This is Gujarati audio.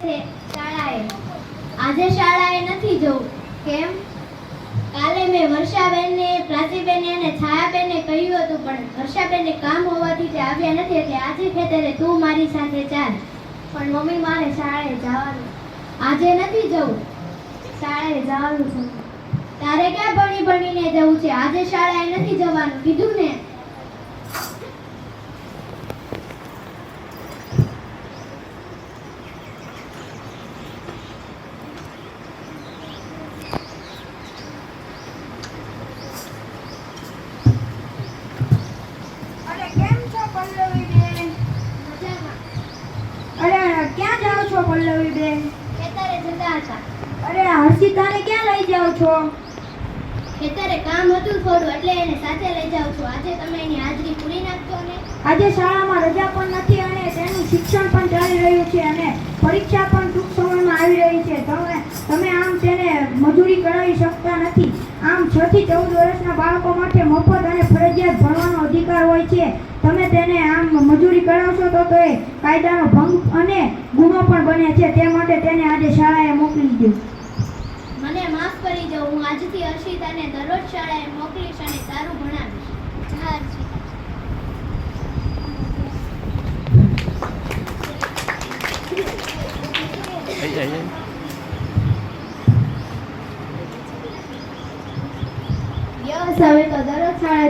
શાળાએ. આજે શાળાએ નથી જવું. કેમ? કાલે મેં વર્ષાબેનને પ્રાચીબેનને અને છાયાબેનને કહ્યું હતું, પણ વર્ષાબેનને કામ હોવાથી તે આવ્યા નથી, એટલે આજે ખેતરે તું મારી સાથે ચાલ. પણ મમ્મી મારે શાળાએ જવાનું. આજે નથી જવું. શાળાએ જવાનું છે. તારે ક્યાં ભણી ભણીને જવું છે? આજે શાળાએ નથી જવાનું કીધું ને અરે કેમ છો પલ્લવીબેન મજામાં અરે ક્યાં બેન. ખેતરે જતા હતા. અરે હર્ષિતાને ક્યાં લઈ જાઓ છો? ખેતરે કામ હતું થોડું એટલે એને સાથે લઈ જાઉં છું. આજે તમે એની હાજરી પૂરી નાખજો ને આજે શાળામાં રજા પણ નથી અને તેનું શિક્ષણ પણ ચાલી રહ્યું છે અને પરીક્ષા પણ ટૂંક સમયમાં આવી રહી છે. તમે તમે આમ તેને મજૂરી કરાવી શકતા નથી. આમ છ થી ચૌદ વર્ષના બાળકો માટે મફત અને ફરજિયાત ભણવાનો અધિકાર છે. તમે તેને આમ મજૂરી કરાવશો તો તો એ કાયદાનો ભંગ અને ગુનો પણ બને છે. તે માટે તેને આજે શાળાએ મોકલી દો મને માફ કરી દો. હું આજથી અર્ષિતાને દરરોજ શાળાએ મોકલીશ અને સારું ભણાવીશ. હવે તો દરરોજ શાળાએ